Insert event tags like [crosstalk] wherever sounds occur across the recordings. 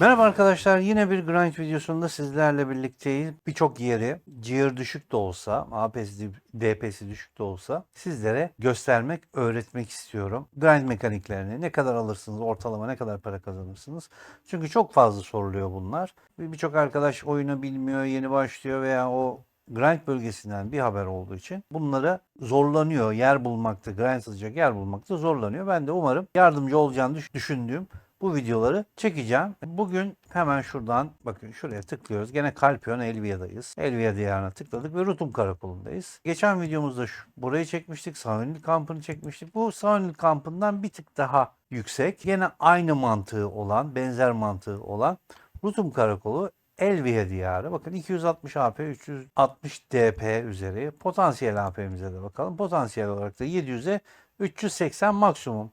Merhaba arkadaşlar yine bir grind videosunda sizlerle birlikteyiz. Birçok yeri gear düşük de olsa, AP'si, DP'si düşük de olsa sizlere göstermek, öğretmek istiyorum. Grind mekaniklerini ne kadar alırsınız, ortalama ne kadar para kazanırsınız. Çünkü çok fazla soruluyor bunlar. Bir- Birçok arkadaş oyunu bilmiyor, yeni başlıyor veya o grind bölgesinden bir haber olduğu için bunlara zorlanıyor. Yer bulmakta, grind atacak yer bulmakta zorlanıyor. Ben de umarım yardımcı olacağını düş- düşündüğüm bu videoları çekeceğim. Bugün hemen şuradan bakın şuraya tıklıyoruz. Gene Kalpion Elvia'dayız. Elvia diyarına tıkladık ve Rutum Karakolu'ndayız. Geçen videomuzda şu, burayı çekmiştik. Saunil kampını çekmiştik. Bu Saunil kampından bir tık daha yüksek. Yine aynı mantığı olan, benzer mantığı olan Rutum Karakolu Elvia diyarı. Bakın 260 AP, 360 DP üzeri. Potansiyel AP'mize de bakalım. Potansiyel olarak da 700'e 380 maksimum.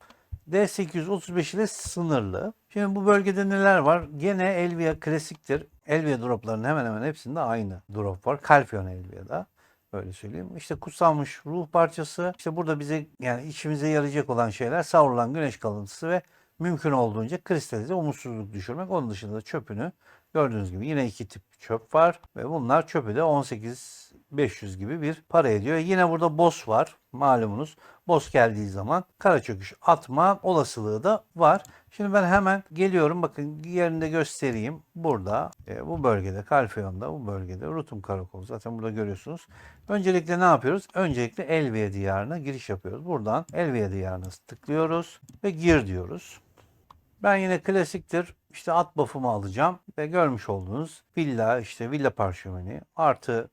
D835 ile sınırlı. Şimdi bu bölgede neler var? Gene Elvia klasiktir. Elvia droplarının hemen hemen hepsinde aynı drop var. Kalpion Elvia'da. Öyle söyleyeyim. İşte kutsanmış ruh parçası. İşte burada bize yani içimize yarayacak olan şeyler savrulan güneş kalıntısı ve mümkün olduğunca kristalize umutsuzluk düşürmek. Onun dışında da çöpünü gördüğünüz gibi yine iki tip çöp var ve bunlar çöpü de 18 500 gibi bir para ediyor. Yine burada boss var malumunuz. Boss geldiği zaman kara çöküş atma olasılığı da var. Şimdi ben hemen geliyorum. Bakın yerinde göstereyim. Burada e, bu bölgede Kalfeon'da bu bölgede Rutum Karakolu. Zaten burada görüyorsunuz. Öncelikle ne yapıyoruz? Öncelikle Elvia diyarına giriş yapıyoruz. Buradan Elvia diyarına tıklıyoruz ve gir diyoruz. Ben yine klasiktir. İşte at buff'ımı alacağım ve görmüş olduğunuz villa işte villa parşömeni artı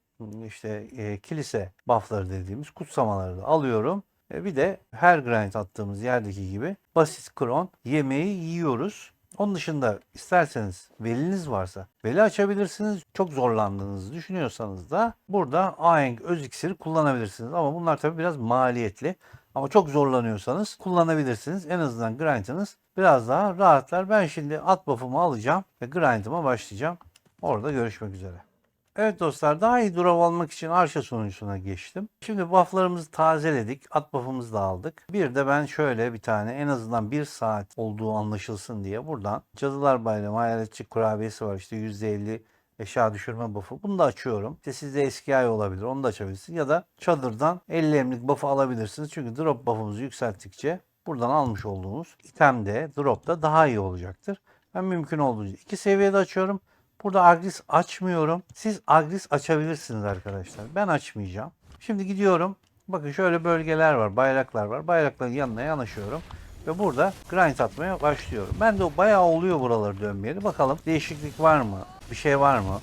işte e, kilise buff'ları dediğimiz kutsamaları da alıyorum. E, bir de her grind attığımız yerdeki gibi basit kron yemeği yiyoruz. Onun dışında isterseniz veliniz varsa veli açabilirsiniz. Çok zorlandığınızı düşünüyorsanız da burada Aeng öz iksiri kullanabilirsiniz. Ama bunlar tabii biraz maliyetli. Ama çok zorlanıyorsanız kullanabilirsiniz. En azından grind'ınız biraz daha rahatlar. Ben şimdi at buff'ımı alacağım ve grind'ıma başlayacağım. Orada görüşmek üzere. Evet dostlar daha iyi drop almak için Arşa sunucusuna geçtim. Şimdi bufflarımızı tazeledik. At buff'ımızı da aldık. Bir de ben şöyle bir tane en azından bir saat olduğu anlaşılsın diye buradan Cadılar Bayramı hayaletçi kurabiyesi var. İşte %50 eşya düşürme buff'u. Bunu da açıyorum. İşte sizde eski ay olabilir. Onu da açabilirsiniz. Ya da çadırdan 50 emlik buff'u alabilirsiniz. Çünkü drop buff'umuzu yükselttikçe buradan almış olduğumuz item de drop da daha iyi olacaktır. Ben mümkün olduğunca iki seviyede açıyorum. Burada Agris açmıyorum. Siz Agris açabilirsiniz arkadaşlar. Ben açmayacağım. Şimdi gidiyorum. Bakın şöyle bölgeler var, bayraklar var. Bayrakların yanına yanaşıyorum. Ve burada grind atmaya başlıyorum. Ben de bayağı oluyor buraları dönmeyeli. Bakalım değişiklik var mı? Bir şey var mı?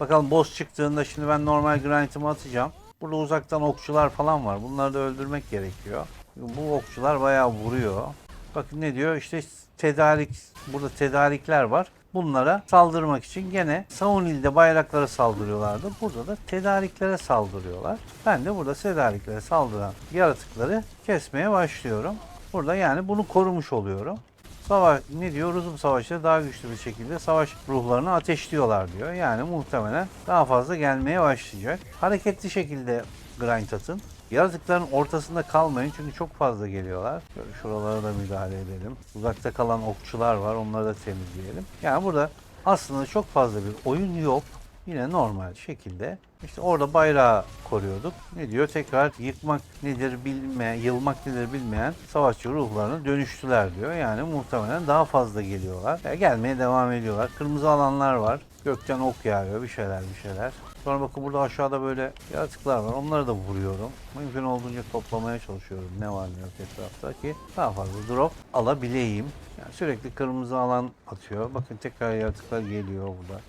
Bakalım boss çıktığında şimdi ben normal grind'ımı atacağım. Burada uzaktan okçular falan var. Bunları da öldürmek gerekiyor. Bu okçular bayağı vuruyor. Bakın ne diyor? İşte tedarik, burada tedarikler var. Bunlara saldırmak için gene Saunil'de bayraklara saldırıyorlardı. Burada da tedariklere saldırıyorlar. Ben de burada tedariklere saldıran yaratıkları kesmeye başlıyorum. Burada yani bunu korumuş oluyorum. Savaş ne diyor? Ruzum savaşta daha güçlü bir şekilde savaş ruhlarını ateşliyorlar diyor. Yani muhtemelen daha fazla gelmeye başlayacak. Hareketli şekilde grind atın. Yaratıkların ortasında kalmayın çünkü çok fazla geliyorlar. Şöyle şuralara da müdahale edelim. Uzakta kalan okçular var onları da temizleyelim. Yani burada aslında çok fazla bir oyun yok. Yine normal şekilde işte orada bayrağı koruyorduk. Ne diyor? Tekrar yıkmak nedir bilmeyen, yılmak nedir bilmeyen savaşçı ruhlarına dönüştüler diyor. Yani muhtemelen daha fazla geliyorlar. Ya gelmeye devam ediyorlar. Kırmızı alanlar var. Gökten ok yağıyor bir şeyler bir şeyler. Sonra bakın burada aşağıda böyle yaratıklar var. Onları da vuruyorum. Mümkün olduğunca toplamaya çalışıyorum. Ne var ne yok etrafta ki daha fazla drop alabileyim. Yani sürekli kırmızı alan atıyor. Bakın tekrar yaratıklar geliyor burada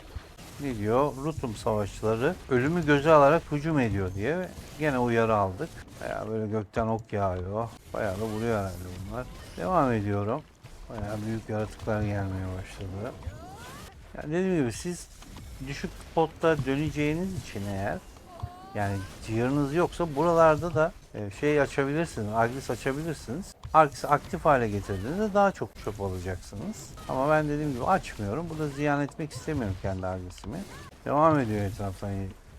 ne diyor? Rutum savaşçıları ölümü göze alarak hücum ediyor diye gene uyarı aldık. Baya böyle gökten ok yağıyor. Bayağı da vuruyor herhalde bunlar. Devam ediyorum. Bayağı büyük yaratıklar gelmeye başladı. Yani dediğim gibi siz düşük spotta döneceğiniz için eğer yani cihırınız yoksa buralarda da e, şey açabilirsiniz, Agris açabilirsiniz. Agris'i aktif hale getirdiğinizde daha çok çöp alacaksınız. Ama ben dediğim gibi açmıyorum. Burada ziyan etmek istemiyorum kendi Agris'imi. Devam ediyor etraftan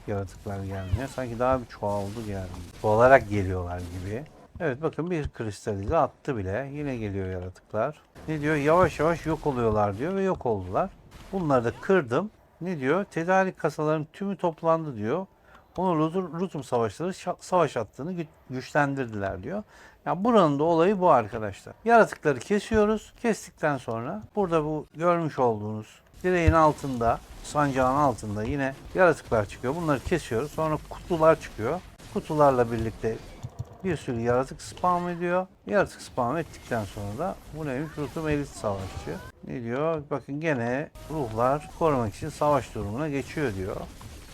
yaratıklar gelmeye. Sanki daha bir çoğaldı yani. Çoğalarak geliyorlar gibi. Evet bakın bir kristalize attı bile. Yine geliyor yaratıklar. Ne diyor? Yavaş yavaş yok oluyorlar diyor ve yok oldular. Bunları da kırdım. Ne diyor? Tedarik kasalarının tümü toplandı diyor. Onu Rutum, savaşları savaş hattını gü- güçlendirdiler diyor. Yani buranın da olayı bu arkadaşlar. Yaratıkları kesiyoruz. Kestikten sonra burada bu görmüş olduğunuz direğin altında, sancağın altında yine yaratıklar çıkıyor. Bunları kesiyoruz. Sonra kutular çıkıyor. Kutularla birlikte bir sürü yaratık spam ediyor. Yaratık spam ettikten sonra da bu neymiş? Rutum elit savaşçı. Ne diyor? Bakın gene ruhlar korumak için savaş durumuna geçiyor diyor.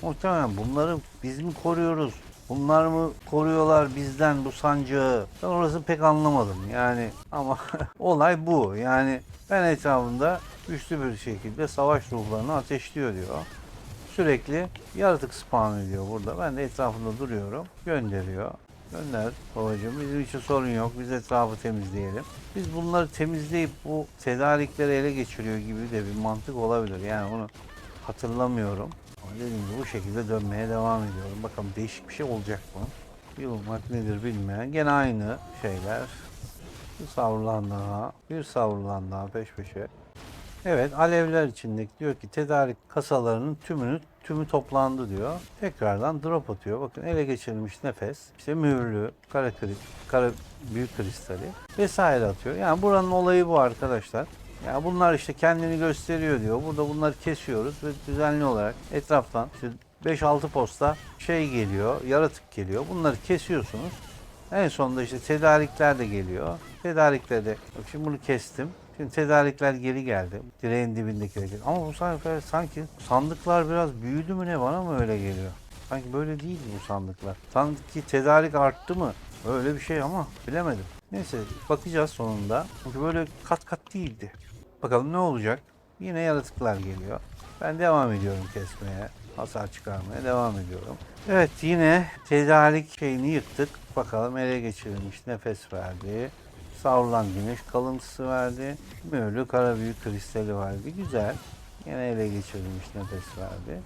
Muhtemelen bunları biz mi koruyoruz? Bunlar mı koruyorlar bizden bu sancağı? Ben orasını pek anlamadım yani ama [laughs] olay bu. Yani ben etrafında güçlü bir şekilde savaş ruhlarını ateşliyor diyor. Sürekli yaratık spawn ediyor burada. Ben de etrafında duruyorum. Gönderiyor. Gönder babacığım. Bizim için sorun yok. Biz etrafı temizleyelim. Biz bunları temizleyip bu tedarikleri ele geçiriyor gibi de bir mantık olabilir. Yani bunu hatırlamıyorum. Ama dediğim gibi bu şekilde dönmeye devam ediyorum. Bakalım değişik bir şey olacak mı? Yılmak nedir bilmeyen. Gene aynı şeyler. Bir savrulan daha. Bir savrulan daha peş peşe. Evet alevler içindeki diyor ki tedarik kasalarının tümünü tümü toplandı diyor. Tekrardan drop atıyor. Bakın ele geçirilmiş nefes, işte mühürlü, kara, kri, kara büyük kristali vesaire atıyor. Yani buranın olayı bu arkadaşlar. Ya bunlar işte kendini gösteriyor diyor. Burada bunları kesiyoruz ve düzenli olarak etraftan işte 5-6 posta şey geliyor, yaratık geliyor. Bunları kesiyorsunuz. En sonunda işte tedarikler de geliyor. Tedarikler de, şimdi bunu kestim. Şimdi tedarikler geri geldi. Direğin dibindekiler geldi. Ama bu sefer sanki sandıklar biraz büyüdü mü ne bana mı öyle geliyor? Sanki böyle değil bu sandıklar. Sanki tedarik arttı mı? Öyle bir şey ama bilemedim. Neyse bakacağız sonunda. Çünkü böyle kat kat değildi. Bakalım ne olacak? Yine yaratıklar geliyor. Ben devam ediyorum kesmeye. Hasar çıkarmaya devam ediyorum. Evet yine tedarik şeyini yıktık. Bakalım ele geçirilmiş nefes verdi. Savrulan güneş kalıntısı verdi. Mühürlü kara büyük kristali verdi. Güzel. Yine ele geçirilmiş nefes verdi.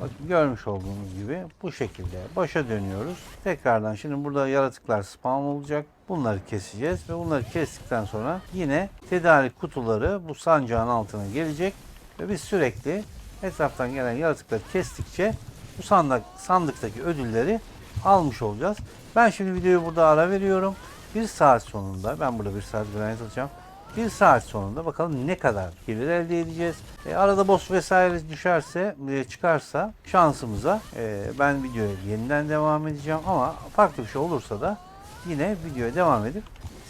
Bakın görmüş olduğunuz gibi bu şekilde başa dönüyoruz. Tekrardan şimdi burada yaratıklar spam olacak. Bunları keseceğiz ve bunları kestikten sonra yine tedarik kutuları bu sancağın altına gelecek ve biz sürekli etraftan gelen yaratıkları kestikçe bu sandık sandıktaki ödülleri almış olacağız. Ben şimdi videoyu burada ara veriyorum. Bir saat sonunda ben burada bir saat granit alacağım. Bir saat sonunda bakalım ne kadar gelir elde edeceğiz. E, arada boss vesaire düşerse, e, çıkarsa şansımıza e, ben videoya yeniden devam edeceğim ama farklı bir şey olursa da yine videoya devam edip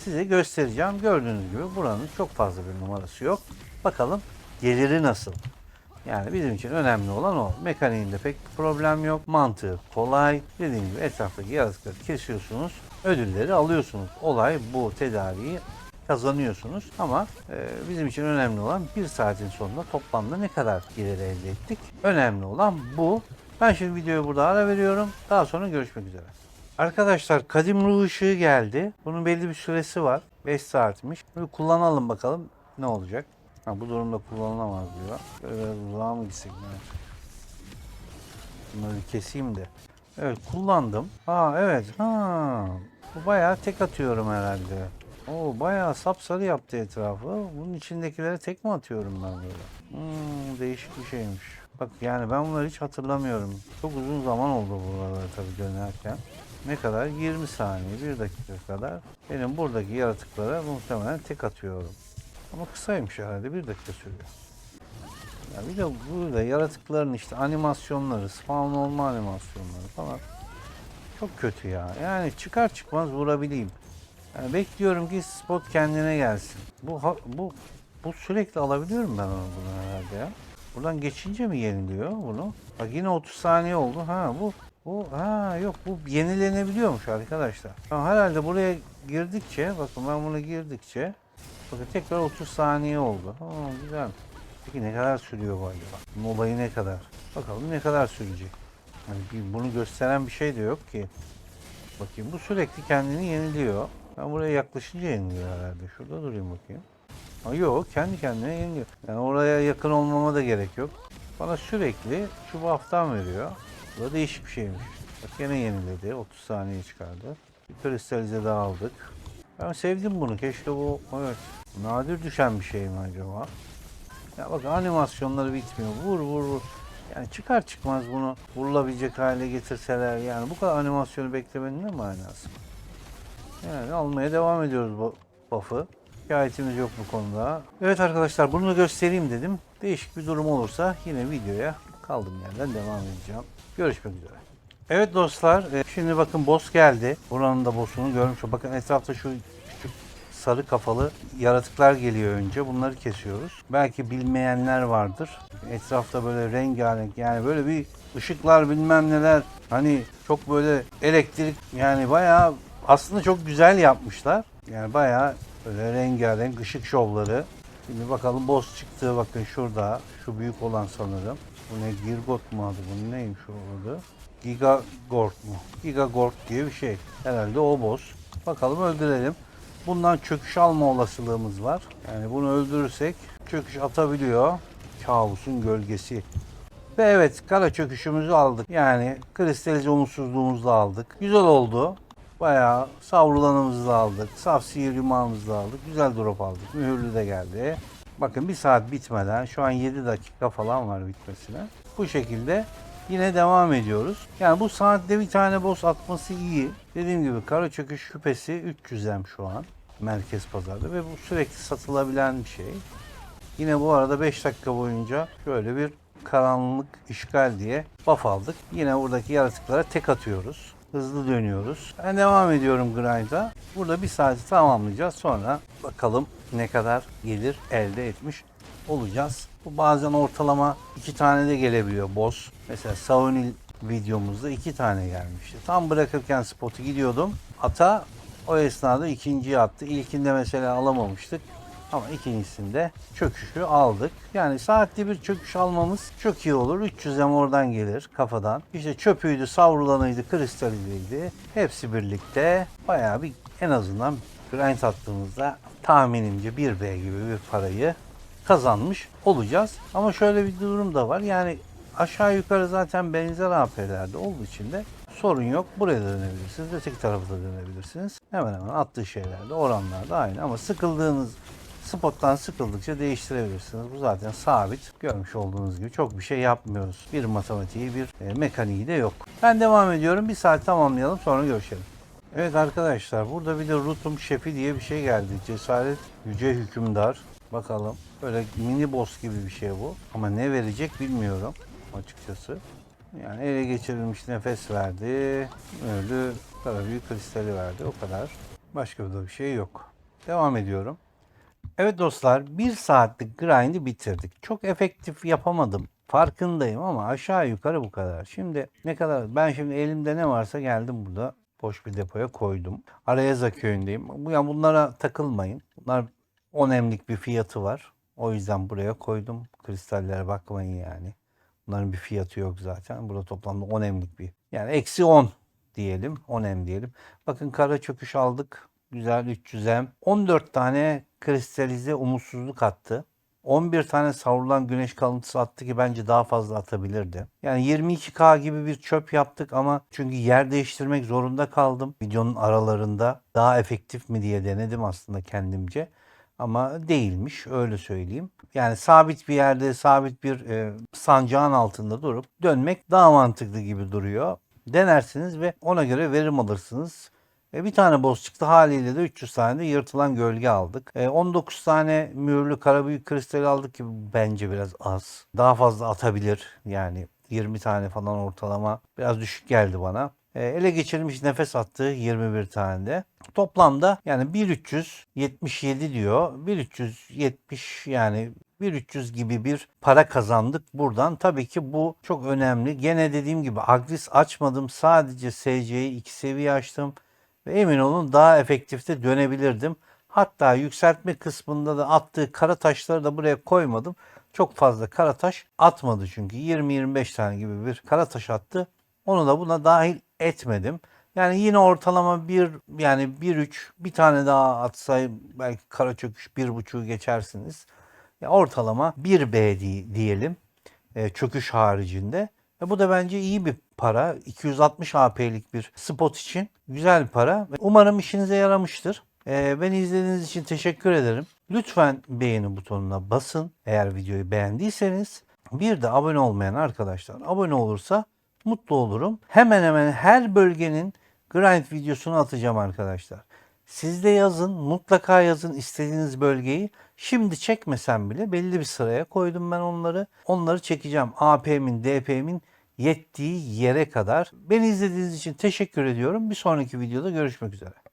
size göstereceğim. Gördüğünüz gibi buranın çok fazla bir numarası yok. Bakalım geliri nasıl? Yani bizim için önemli olan o. Mekaniğinde pek bir problem yok. Mantığı kolay. Dediğim gibi etraftaki yaratıkları kesiyorsunuz. Ödülleri alıyorsunuz. Olay bu tedariği kazanıyorsunuz. Ama e, bizim için önemli olan bir saatin sonunda toplamda ne kadar gelir elde ettik. Önemli olan bu. Ben şimdi videoyu burada ara veriyorum. Daha sonra görüşmek üzere. Arkadaşlar kadim ruh ışığı geldi. Bunun belli bir süresi var. 5 saatmiş. Bunu kullanalım bakalım ne olacak. Ha, bu durumda kullanılamaz diyor. Böyle uzağa mı gitsek? Evet. Bunları keseyim de. Evet kullandım. Ha evet. Ha. Bu bayağı tek atıyorum herhalde. Oo bayağı sapsarı yaptı etrafı. Bunun içindekilere tek mi atıyorum ben böyle? Hmm, değişik bir şeymiş. Bak yani ben bunları hiç hatırlamıyorum. Çok uzun zaman oldu buralara tabii dönerken. Ne kadar? 20 saniye, 1 dakika kadar. Benim buradaki yaratıklara muhtemelen tek atıyorum. Ama kısaymış herhalde, 1 dakika sürüyor. Ya bir de burada yaratıkların işte animasyonları, spawn olma animasyonları falan çok kötü ya. Yani çıkar çıkmaz vurabileyim. Yani bekliyorum ki spot kendine gelsin. Bu bu bu sürekli alabiliyorum ben onu bunu herhalde ya. Buradan geçince mi yeniliyor bunu? Bak yine 30 saniye oldu. Ha bu bu ha yok bu yenilenebiliyormuş arkadaşlar. Ha, herhalde buraya girdikçe bakın ben buna girdikçe bakın tekrar 30 saniye oldu. Ha, güzel. Peki ne kadar sürüyor bu acaba? Bunun olayı ne kadar? Bakalım ne kadar sürecek? Hani bunu gösteren bir şey de yok ki. Bakayım bu sürekli kendini yeniliyor. Ben buraya yaklaşınca yeniliyor herhalde. Şurada durayım bakayım. Ha, yok kendi kendine yeniliyor. Yani oraya yakın olmama da gerek yok. Bana sürekli şu buff'tan veriyor. Bu da değişik bir şeymiş. Bak yine yeniledi. 30 saniye çıkardı. Bir kristalize daha aldık. Ben sevdim bunu. Keşke bu evet. Nadir düşen bir şey mi acaba? Ya bakın animasyonları bitmiyor. Vur vur vur. Yani çıkar çıkmaz bunu vurulabilecek hale getirseler yani bu kadar animasyonu beklemenin ne manası? Yani almaya devam ediyoruz bu buff'ı. Şikayetimiz yok bu konuda. Evet arkadaşlar bunu da göstereyim dedim. Değişik bir durum olursa yine videoya kaldığım yerden devam edeceğim. Görüşmek üzere. Evet dostlar e, şimdi bakın boss geldi. Buranın da boss'unu görmüş. Bakın etrafta şu sarı kafalı yaratıklar geliyor önce. Bunları kesiyoruz. Belki bilmeyenler vardır. Etrafta böyle rengarenk yani böyle bir ışıklar bilmem neler. Hani çok böyle elektrik yani bayağı aslında çok güzel yapmışlar. Yani bayağı böyle rengarenk ışık şovları. Şimdi bakalım boss çıktı bakın şurada. Şu büyük olan sanırım. Bu ne Girgot mu adı? Bu neymiş o adı? Gigagort mu? Gigagort diye bir şey. Herhalde o boss. Bakalım öldürelim. Bundan çöküş alma olasılığımız var. Yani bunu öldürürsek çöküş atabiliyor. Kabusun gölgesi. Ve evet kara çöküşümüzü aldık. Yani kristalize umutsuzluğumuzu da aldık. Güzel oldu. Bayağı savrulanımızı da aldık. Saf sihir yumağımızı da aldık. Güzel drop aldık. Mühürlü de geldi. Bakın bir saat bitmeden şu an 7 dakika falan var bitmesine. Bu şekilde yine devam ediyoruz. Yani bu saatte bir tane boss atması iyi. Dediğim gibi kara çöküş şüphesi 300'em şu an merkez pazarda ve bu sürekli satılabilen bir şey. Yine bu arada 5 dakika boyunca şöyle bir karanlık işgal diye buff aldık. Yine buradaki yaratıklara tek atıyoruz. Hızlı dönüyoruz. Ben devam ediyorum grind'a. Burada bir saati tamamlayacağız. Sonra bakalım ne kadar gelir elde etmiş olacağız. Bu bazen ortalama iki tane de gelebiliyor boss. Mesela Savunil videomuzda iki tane gelmişti. Tam bırakırken spotu gidiyordum. Ata o esnada ikinciyi attı. İlkinde mesela alamamıştık. Ama ikincisinde çöküşü aldık. Yani saatli bir çöküş almamız çok iyi olur. 300 em oradan gelir kafadan. İşte çöpüydü, savrulanıydı, kristaliydi. Hepsi birlikte bayağı bir en azından grind attığımızda tahminimce 1B gibi bir parayı kazanmış olacağız. Ama şöyle bir durum da var. Yani aşağı yukarı zaten benzer AP'lerde olduğu için de sorun yok. Buraya da dönebilirsiniz. Öteki tarafa da dönebilirsiniz. Hemen hemen attığı şeylerde oranlar da aynı. Ama sıkıldığınız spottan sıkıldıkça değiştirebilirsiniz. Bu zaten sabit. Görmüş olduğunuz gibi çok bir şey yapmıyoruz. Bir matematiği, bir e, mekaniği de yok. Ben devam ediyorum. Bir saat tamamlayalım sonra görüşelim. Evet arkadaşlar burada bir de Rutum Şefi diye bir şey geldi. Cesaret Yüce Hükümdar. Bakalım. Böyle mini boss gibi bir şey bu. Ama ne verecek bilmiyorum açıkçası. Yani ele geçirilmiş nefes verdi. Öldü. Kara büyük kristali verdi. O kadar. Başka da bir şey yok. Devam ediyorum. Evet dostlar bir saatlik grind'i bitirdik. Çok efektif yapamadım. Farkındayım ama aşağı yukarı bu kadar. Şimdi ne kadar ben şimdi elimde ne varsa geldim burada boş bir depoya koydum. Arayaza köyündeyim. Bu yani bunlara takılmayın. Bunlar 10 emlik bir fiyatı var. O yüzden buraya koydum. Kristallere bakmayın yani. Bunların bir fiyatı yok zaten. Burada toplamda 10 emlik bir. Yani eksi 10 diyelim. 10 em diyelim. Bakın kara çöküş aldık. Güzel 300 em. 14 tane kristalize umutsuzluk attı. 11 tane savrulan güneş kalıntısı attı ki bence daha fazla atabilirdi. Yani 22K gibi bir çöp yaptık ama çünkü yer değiştirmek zorunda kaldım. Videonun aralarında daha efektif mi diye denedim aslında kendimce. Ama değilmiş öyle söyleyeyim. Yani sabit bir yerde sabit bir e, sancağın altında durup dönmek daha mantıklı gibi duruyor. Denersiniz ve ona göre verim alırsınız. E, bir tane boss çıktı haliyle de 300 tane de yırtılan gölge aldık. E, 19 tane mühürlü karabüyük kristal aldık ki bence biraz az. Daha fazla atabilir yani 20 tane falan ortalama biraz düşük geldi bana. E, ele geçirilmiş nefes attı 21 tane de. Toplamda yani 1377 diyor. 1370 yani 1300 gibi bir para kazandık buradan. Tabii ki bu çok önemli. Gene dediğim gibi Agris açmadım. Sadece SC'yi 2 seviye açtım. Ve emin olun daha efektifte dönebilirdim. Hatta yükseltme kısmında da attığı kara taşları da buraya koymadım. Çok fazla kara taş atmadı çünkü 20-25 tane gibi bir kara taş attı. Onu da buna dahil etmedim. Yani yine ortalama bir yani 1-3 bir tane daha atsay belki kara çöküş 1.5'u geçersiniz. Ya ortalama 1B di- diyelim e, çöküş haricinde. E, bu da bence iyi bir para. 260 AP'lik bir spot için güzel bir para. Umarım işinize yaramıştır. E, beni izlediğiniz için teşekkür ederim. Lütfen beğeni butonuna basın eğer videoyu beğendiyseniz. Bir de abone olmayan arkadaşlar abone olursa mutlu olurum. Hemen hemen her bölgenin grind videosunu atacağım arkadaşlar. Siz de yazın, mutlaka yazın istediğiniz bölgeyi. Şimdi çekmesem bile belli bir sıraya koydum ben onları. Onları çekeceğim. AP'min, DP'min yettiği yere kadar. Beni izlediğiniz için teşekkür ediyorum. Bir sonraki videoda görüşmek üzere.